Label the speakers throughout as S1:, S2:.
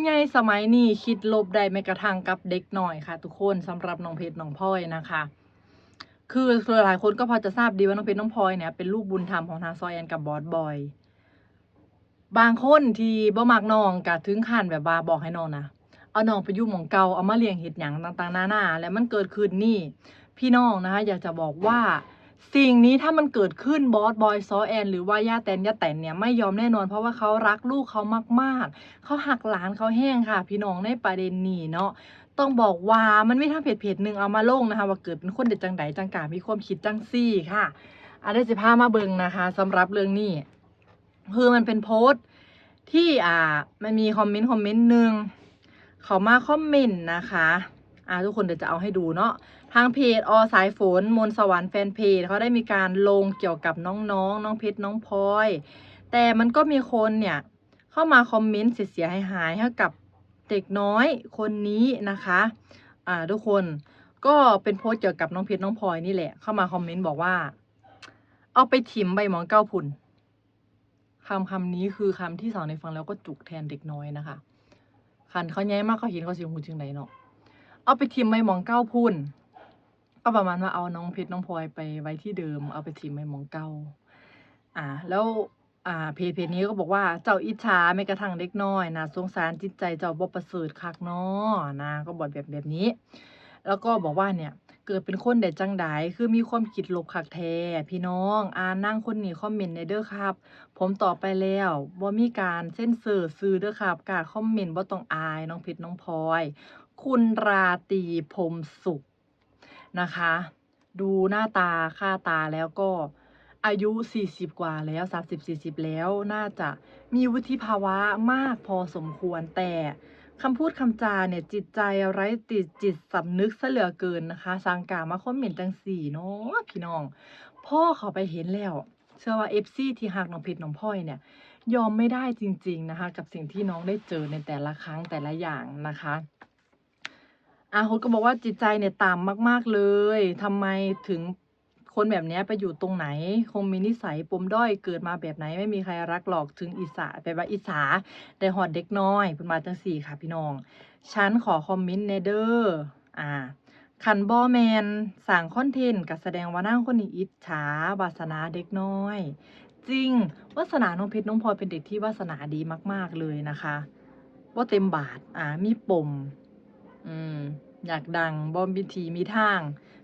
S1: ผู้ใหญ่สมัยนี้คิดลบได้แม้กระทั่งกับเด็กหน่อยค่ะ ทุกคนสำหรับน้องเพชรน้องพลอยนะคะ คือหลายคนก็พอจะทราบดีว่าน้องเพชรน้องพลอยเนี่ยเป็นลูกบุญธรรมของทางซอยแอนกับบอสบอย บางคนที่บ่มักน้องก็ถึงขั้นแบบว่าบอกให้น้องนะเอาน้องไปยู่หม่องเก่าเอามาเลี้ยงเห็ดหยังต่างๆนานาแล้วมันเกิดขึ้นนี่ พี่น้องนะคะอยากจะบอกว่า สิ่งนี้ถ้ามันเกิดขึ้นบอสบอยซอแอนหรือว่าย่าแตนย่าแตนเนี่ยไม่ยอมแน่นอนเพราะว่าเขารักลูกเขามากๆ เขาหักหลานเขาแห้งค่ะ พี่น้องในประเด็นนี้เนาะต้องบอกว่ามันไม่ทางเพจเพจหนึ่งเอามาลงนะคะ ว่าเกิดเป็นคนเด็ดจังใดจังกามีความคิดจังซี่ค่ะอันนี้จะพามาเบิงนะคะสำหรับเรื่องนี้คือมันเป็นโพสต์ที่อ่ามันมีคอมเมนต์คอมเมนต์หนึ่งเขามาคอมเมนต์นะคะ อ่าทุกคนเดี๋ยวจะเอาให้ดูเนาะ ทางเพจอสายฝนมนสวรรค์แฟนเพจเขาได้มีการลงเกี่ยวกับน้องๆน้องเพชรน้องพลอย แต่มันก็มีคนเนี่ยเข้ามาคอมเมนต์เสียหายหายให้กับเด็กน้อยคนนี้นะคะอ่าทุกคนก็เป็นโพสเกี่ยวกับน้องเพชรน้องพลอยนี่แหละ เข้ามาคอมเมนต์บอกว่า เอาไปถิ่มใบหมอนเก้าพุ่นคำคำนี้คือคำที่สองในฟังแล้วก็จุกแทนเด็กน้อยนะคะคันเขาแย้มากเขาเห็นเขาเสียงหูจึงไหนเนาะเอาไปทิมใบหมองเก้าพุ่น ก็ประมาณว่าเอาน้องเพชรน้องพลอยไปไว้ที่เดิม เอาไปทิมใบหมองเก้าอ่า แล้วอ่าเพจเพจนี้ก็บอกว่าเจ้าอิจฉาไม่กระทั่งเด็กน้อยนะสงสารจิตใจเจ้าบ่ประเสริฐคักเนาะนะก็บอกแบบแบบนี้ แล้วก็บอกว่าเนี่ยเกิดเป็นคนเด็ดจังไดคือมีความคิดลบคักแท้พี่น้องอ่านนั่งคนนี้คอมเมนต์ในเด้อครับ ผมตอบไปแล้วว่ามีการเส้นเซอร์ซื้อเด้อครับ การคอมเมนต์ว่าต้องอายน้องเพชรน้องพลอย คุณราตีพรมสุข นะคะ ดูหน้าตาค่าตาแล้วก็อายุ 40 กว่าแล้ว 30-40 แล้วน่าจะมีวุฒิภาวะมากพอสมควรแต่คำพูดคำจาเนี่ยจิตใจไร้ติดจิตสำนึกซะเหลือเกินนะคะสังกามาคอมเมนต์จังสี่เนาะพี่น้อง พ่อเขาไปเห็นแล้ว เชื่อว่าเอฟซีที่หักน้องพชรน้องพลอยเนี่ย ยอมไม่ได้จริง ๆนะคะ กับสิ่งที่น้องได้เจอในแต่ละครั้งแต่ละอย่างนะคะ อาฮดก็บอกว่าจิตใจเนี่ยต่ำมาก ๆเลยทำไมถึงคนแบบนี้ไปอยู่ตรงไหน คงมีนิสัยปมด้อยเกิดมาแบบไหนไม่มีใครรักหรอกถึงอิสาไปว่าอิสาได้หอดเด็กน้อยเป็นมาจังสี่ค่ะพี่น้อง ฉันขอคอมเมนต์เนเดอร์อ่าคันบอแมนสั่งคอนเทนต์กับแสดงว่านั่งคนนี้อิจฉาวาสนาเด็กน้อย จริงวาสนาน้องเพชรน้องพลอยเป็นเด็กที่วาสนาดีมาก ๆเลยนะคะ ว่าเต็มบาทอ่ามีปม อืมอยากดังบอมบิทีมีทาง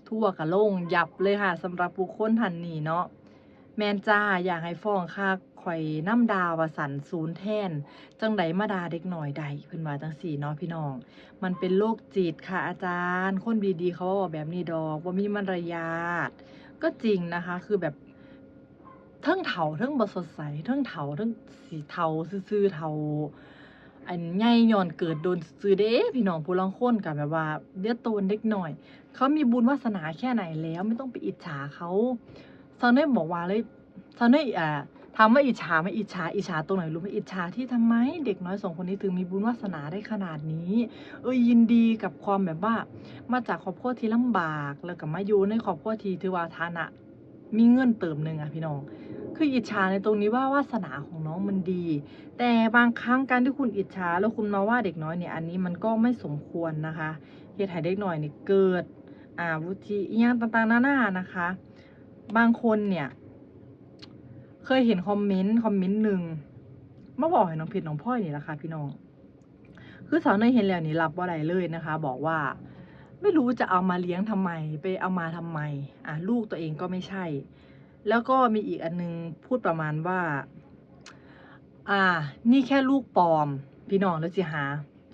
S1: ทั่วกะโล่งยับเลยค่ะสำหรับบุคคลท่านนี้เนาะแมนจ้าอยากให้ฟ้องค่าข่อยน้ำดาวสันศูนย์แทน จังไดมาดาเด็กหน่อยใดเพิ่นว่าจังสี่เนาะพี่น้อง มันเป็นโรคจิตค่ะอาจารย์ คนดีๆเขาบอกแบบนี้ดอกว่ามีมารยาทก็จริงนะคะ คือแบบทั้งเถาทั้งบสดใสทั้งเถาทั้งสีเทาซื่อๆเทา อันใหญ่ย้อนเกิดโดนซื้อเด้พี่น้องผู้ลางคนกับแบบว่าเลือดโตนเล็กหน่อย เขามีบุญวาสนาแค่ไหนแล้วไม่ต้องไปอิจฉาเขาซาเน่บอกว่าเลยซาเน่อ่าถามว่าอิจฉาไหม่อิจฉาอิจฉาตรงไหนรู้ไหมอิจฉาที่ทำไมเด็กน้อยสองคนนี้ถึงมีบุญวาสนาได้ขนาดนี้ เออยินดีกับความแบบว่า มาจากครอบครัวที่ลำบากแล้วก็มาอยู่ในครอบครัวที่ถือว่าฐานะ มีเงินเติมหนึ่งอะพี่น้อง คืออิจฉาในตรงนี้ว่าวาสนาของน้องมันดี แต่บางครั้งการที่คุณอิจฉาแล้วคุณมาว่าเด็กน้อยเนี่ยอันนี้มันก็ไม่สมควรนะคะเหตุให้เด็กน้อยเนี่ยเกิดอ่าวุฒิอหย่างต่างๆนานานะคะ บางคนเนี่ย เคยเห็นคอมเมนต์คอมเมนต์หนึ่งมาบอกให้น้องเพชรน้องพลอยนี่แหละค่ะพี่น้อง คือสาวเนยเห็นแล้วนี่รับว่าไรเลยนะคะ บอกว่าไม่รู้จะเอามาเลี้ยงทำไม ไปเอามาทำไมอะลูกตัวเองก็ไม่ใช่ แล้วก็มีอีกอันนึงพูดประมาณว่า อ่า นี่แค่ลูกปลอม พี่น้องแล้วสิหา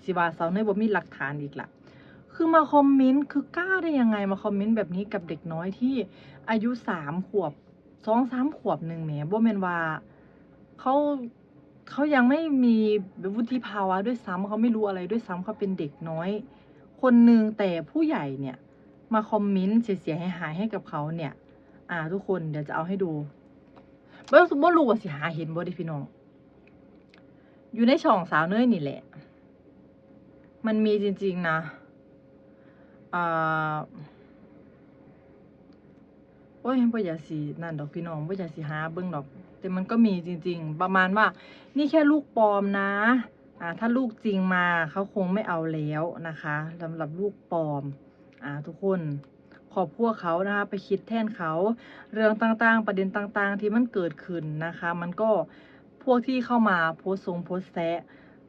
S1: สิวาเสาเนบ่มีหลักฐานอีกละคือมาคอมเมนต์คือกล้าได้ยังไงมาคอมเมนต์แบบนี้กับเด็กน้อยที่อายุสามขวบสองสามขวบหนึ่งแหมบ่แมนว่าเขาเขายังไม่มีวุฒิภาวะด้วยซ้ำเขาไม่รู้อะไรด้วยซ้ำเขาเป็นเด็กน้อย คนหนึ่งแต่ผู้ใหญ่เนี่ย มาคอมเมนต์เสียหายให้กับเขาเนี่ย อ่า ทุกคนเดี๋ยวจะเอาให้ดูบ่บ่รู้ว่าสิหาเห็นบ่ได้พี่น้อง อยู่ในช่องสาวเนยนี่แหละ มันมีจริง ๆ นะอ่าโอ้ยบ่อยากสินั่นดอกพี่น้องบ่อยากสิหาเบิ่งดอก แต่มันก็มีจริง ๆ ประมาณว่า นี่แค่ลูกปลอมนะอ่าถ้าลูกจริงมาเขาคงไม่เอาแล้วนะคะสำหรับลูกปลอม อ่า ทุกคน ขอบพวกเขานะคะไปคิดแทนเขา เรื่องต่างๆ ประเด็นต่างๆ ที่มันเกิดขึ้นนะคะ มันก็พวกที่เข้ามาโพสต์ทรงโพสต์แซะ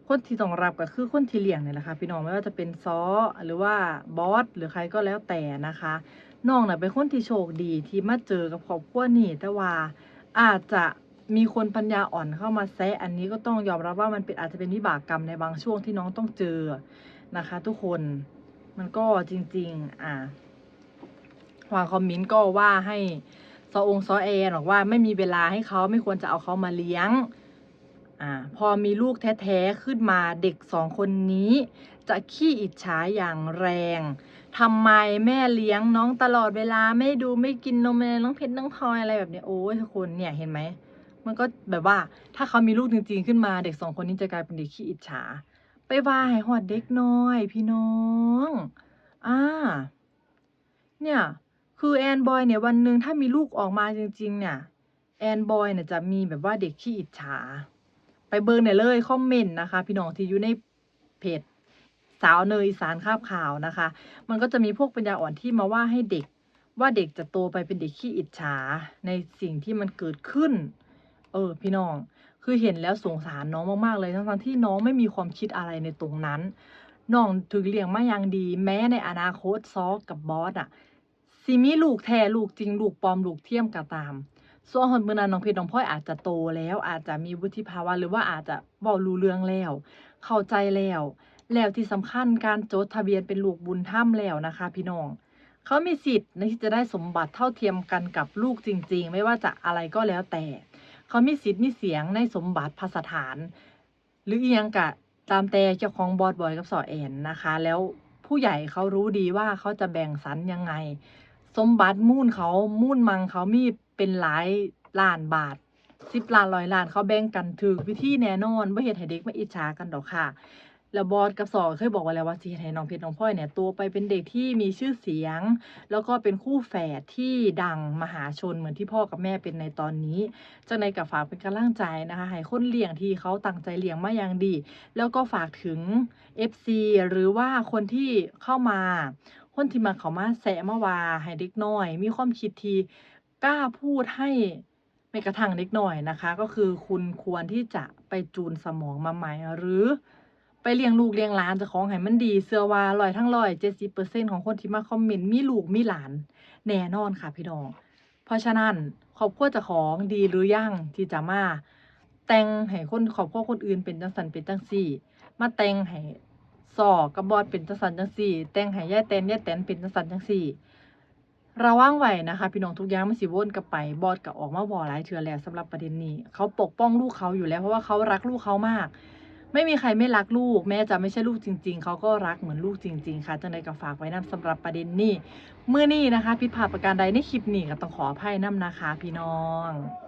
S1: คนที่ต้องรับก็คือคนที่เลี้ยงเนี่ยแหละค่ะพี่น้องไม่ว่าจะเป็นซอหรือว่าบอสหรือใครก็แล้วแต่นะคะน้องน่ะเป็นคนที่โชคดีที่มาเจอกับครอบครัวนี่แต่ว่าอาจจะมีคนปัญญาอ่อนเข้ามาแซะอันนี้ก็ต้องยอมรับว่ามันเป็นอาจจะเป็นวิบากกรรมในบางช่วงที่น้องต้องเจอนะคะ ทุกคนมันก็จริง ๆ อ่า วางคอมเมนต์ก็ว่าให้ซอองซอแอนบอกว่าไม่มีเวลาให้เขาไม่ควรจะเอาเขามาเลี้ยงอ่าพอมีลูกแท้ๆขึ้นมาเด็กสองคนนี้ จะขี้อิจฉาอย่างแรงทำไมแม่เลี้ยงน้องตลอดเวลาไม่ดูไม่กินนมเลยน้องเพชรน้องพลอยอะไรแบบเนี้ยโอ้ยทุกคนเนี่ยเห็นไหมมันก็แบบว่าถ้าเขามีลูกจริงๆขึ้นมาเด็กสองคนนี้จะกลายเป็นเด็กขี้อิจฉา ไปว่าให้หอดเด็กน้อย พี่น้อง อ่า เนี่ย คือแอนบอยเนี่ยวันหนึ่งถ้ามีลูกออกมาจริง ๆ เนี่ยแอนบอยเนี่ยจะมีแบบว่าเด็กขี้อิจฉา ไปเบิร์เนี่ยเลยคอมเมนต์นะคะ พี่น้องที่อยู่ในเพจสาวเนยอีสารคาบข่าวนะคะ มันก็จะมีพวกปัญญาอ่อนที่มาว่าให้เด็กว่าเด็กจะโตไปเป็นเด็กขี้อิจฉาในสิ่งที่มันเกิดขึ้น เออ พี่น้อง คือเห็นแล้วสงสารน้องมากๆเลยทั้งๆที่น้องไม่มีความคิดอะไรในตรงนั้น น้องถึงเลี้ยงมาอย่างดี แม้ในอนาคตซอกับบอสอะ สิมีลูกแท้ลูกจริงลูกปลอมลูกเทียมก็ตาม ส่วนคนเมื่อนั้นน้องเพชรน้องพลอยอาจจะโตแล้ว อาจจะมีวุฒิภาวะหรือว่าอาจจะบอกรู้เรื่องแล้ว เข้าใจแล้ว แล้วที่สำคัญการจดทะเบียนเป็นลูกบุญธรรมแล้วนะคะ พี่น้องเขามีสิทธิ์ในที่จะได้สมบัติเท่าเทียมกันกับลูกจริง ๆ ไม่ว่าจะอะไรก็แล้วแต่ เขามีสิทธิ์มีเสียงในสมบัติพสถาน หรือเอียงกะตามแต่เจ้าของบอสบอยกับสอแอนนะคะ แล้วผู้ใหญ่เขารู้ดีว่าเขาจะแบ่งสรรยังไง สมบัติมุ่นเขามุ่นมังเขามีเป็นหลายล้านบาทสิบล้านร้อยล้านเขาแบ่งกันถือวิธีแน่นอนว่าเหตุให้เด็กมาอิจฉากันดอกค่ะแล้วบอสกับสอเคยบอกไว้แล้วว่าสิเฮ็ดให้น้องเพชรน้องพลอยเนี่ยตัวไปเป็นเด็กที่มีชื่อเสียง แล้วก็เป็นคู่แฝดที่ดังมหาชนเหมือนที่พ่อกับแม่เป็นในตอนนี้จังในกับฝากเป็นกำลังใจนะคะให้คนเลี้ยงที่เขาตั้งใจเลี้ยงมาอย่างดี แล้วก็ฝากถึง FC หรือว่าคนที่เข้ามา คนที่มาเขามาแสมาว่าให้เด็กน้อย มีความคิดที่กล้าพูดให้แม้กระทั่งเด็กน้อยนะคะ ก็คือคุณควรที่จะไปจูนสมองมาใหม่หรือไปเลี้ยงลูกเลี้ยงหลานจะของให้มันดีเสื้อว่าร้อยทั้งร้อยเจ็ดสิบเปอร์เซ็นของคนที่มาคอมเมนต์มีลูกมีหลานแน่นอนค่ะพี่น้อง เพราะฉะนั้นครอบครัวจะของดีหรือยังที่จะมาแต่งให้คนครอบครัวคนอื่นเป็นจังสันเป็นจังสี่ มาแต่งให้ สอกับบอดเป็นจังสันจังสี่แต่งห้ย่ายแตนแย่แตนเป็นจังสันจังสี่ระวังไหวนะคะ พี่น้องทุกอย่างมันสิวนกับไปบอดกับออกมาบอหลายเทือแล้วสำหรับประเด็นนี้ เขาปกป้องลูกเขาอยู่แล้วเพราะว่าเขารักลูกเขามาก ไม่มีใครไม่รักลูก แม้จะไม่ใช่ลูกจริง ๆ เขาก็รักเหมือนลูกจริง ๆ ค่ะจังใดก็ฝากไว้นํสำหรับประเด็นนี้เมื่อนี้นะคะผิดพลาดประการใดในคลิปนี้ก็ต้องขออภัยนํนะคะ พี่น้อง